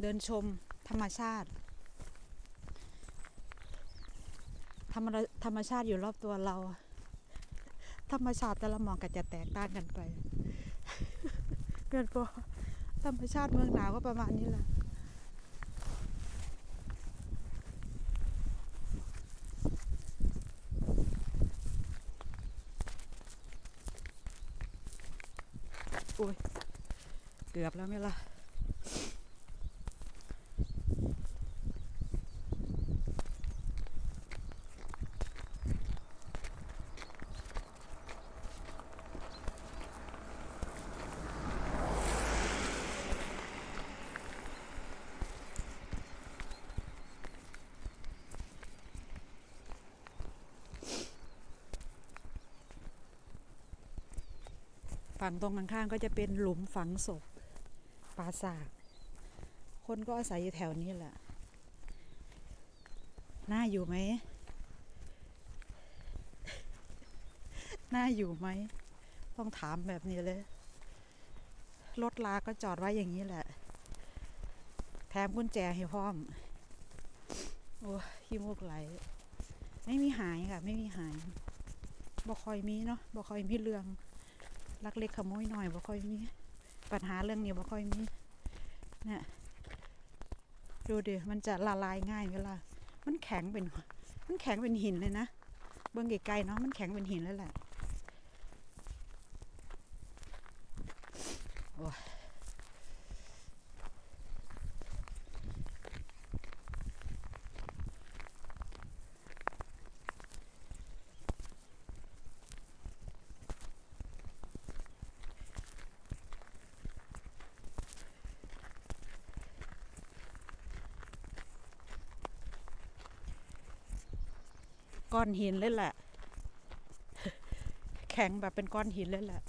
เดินชมธรรมชาติ ธรรมธรรมชาติอยู่รอบตัวเรา ธรรมชาติแต่ละหมองก็จะแตกต่างกันไปเกินพอธรรมชาติเมืองหนาวก็ประมาณนี้แหละอุ้ยเกือบแล้วไหมล่ะ ฝั่งตรงข้างๆก็จะเป็นหลุมฝังศพปราสาทคนก็อาศัยอยู่แถวนี้แหละ น่าอยู่ไหม น่าอยู่ไหม ต้องถามแบบนี้เลย รถลาก็จอดไว้อย่างนี้แหละ แถมกุญแจให้พร้อม โอ้ยขี้มูกไหล ไม่มีหายค่ะ ไม่มีหายบ่คอยมีเนาะบ่คอยมีเรื่อง ลักเล็กขโมยหน่อยบ่ค่อยมีปัญหาเรื่องนี้บ่ค่อยมีเนี่ยดูดิมันจะละลายง่ายเวลา มันแข็งเป็นมันแข็งเป็นหินเลยนะเบื้องไกลๆเนาะมันแข็งเป็นหินแล้วแหละโอ้ย ก้อนหินเลยแหละ แข็งแบบเป็นก้อนหินเลยแหละ